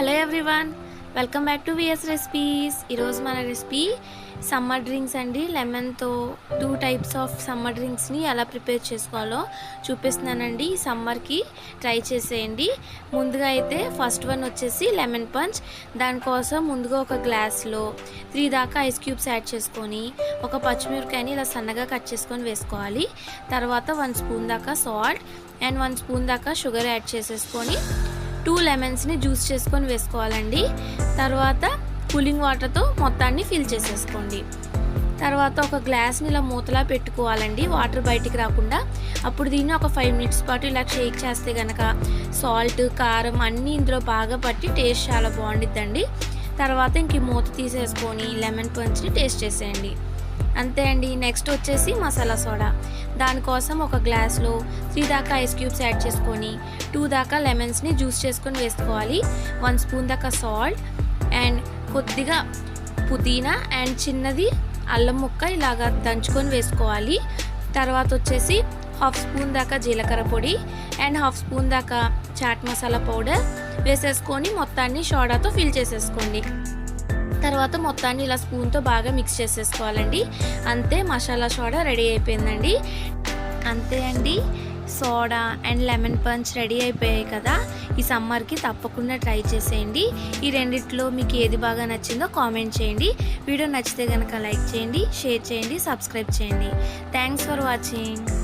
Hello everyone welcome back to VS recipes ఈరోజు మన recipe summer drinks అండి. లెమన్తో టూ టైప్స్ ఆఫ్ సమ్మర్ డ్రింక్స్ని ఎలా ప్రిపేర్ చేసుకోవాలో చూపిస్తున్నానండి. ఈ సమ్మర్కి ట్రై చేసేయండి. ముందుగా అయితే ఫస్ట్ వన్ వచ్చేసి లెమన్ పంచ్. దానికోసం ముందుగా ఒక గ్లాస్లో త్రీ దాకా ఐస్ క్యూబ్స్ యాడ్ చేసుకొని ఒక పచ్చిమిరపకాయని ఇలా సన్నగా కట్ చేసుకొని వేసుకోవాలి. తర్వాత వన్ స్పూన్ దాకా సాల్ట్ అండ్ వన్ స్పూన్ దాకా షుగర్ యాడ్ చేసేసుకొని టూ లెమన్స్ని జ్యూస్ చేసుకొని వేసుకోవాలండి. తర్వాత కూలింగ్ వాటర్తో మొత్తాన్ని ఫిల్ చేసేసుకోండి. తర్వాత ఒక గ్లాస్ని ఇలా మూతలా పెట్టుకోవాలండి. వాటర్ బయటికి రాకుండా. అప్పుడు దీన్ని ఒక ఫైవ్ మినిట్స్ పాటు ఇలా షేక్ చేస్తే కనుక సాల్ట్ కారం అన్నీ ఇందులో బాగా పట్టి టేస్ట్ చాలా బాగుండిద్దండి. తర్వాత ఇంక మూత తీసేసుకొని లెమన్ పంచ్ని టేస్ట్ చేసేయండి. అంతే అండి. నెక్స్ట్ వచ్చేసి మసాలా సోడా. దానికోసం ఒక గ్లాస్లో త్రీ దాకా ఐస్ క్యూబ్స్ యాడ్ చేసుకొని టూ దాకా లెమన్స్ని జ్యూస్ చేసుకొని వేసుకోవాలి. వన్ స్పూన్ దాకా సాల్ట్ అండ్ కొద్దిగా పుదీనా అండ్ చిన్నది అల్లం ముక్క ఇలాగా దంచుకొని వేసుకోవాలి. తర్వాత వచ్చేసి హాఫ్ స్పూన్ దాకా జీలకర్ర పొడి అండ్ హాఫ్ స్పూన్ దాకా చాట్ మసాలా పౌడర్ వేసేసుకొని మొత్తాన్ని సోడాతో ఫిల్ చేసేసుకోండి. తర్వాత మొత్తాన్ని ఇలా స్పూన్తో బాగా మిక్స్ చేసేసుకోవాలండి. అంతే మసాలా సోడా రెడీ అయిపోయిందండి. అంతే అండి. Soda and lemon punch ready అయిపోయాయి కదా. ఈ సమ్మర్కి తప్పకుండా ట్రై చేసేయండి. ఈ రెండిట్లో మీకు ఏది బాగా నచ్చిందో కామెంట్ చేయండి. వీడియో నచ్చితే కనుక లైక్ చేయండి షేర్ చేయండి సబ్స్క్రైబ్ చేయండి. Thanks for watching.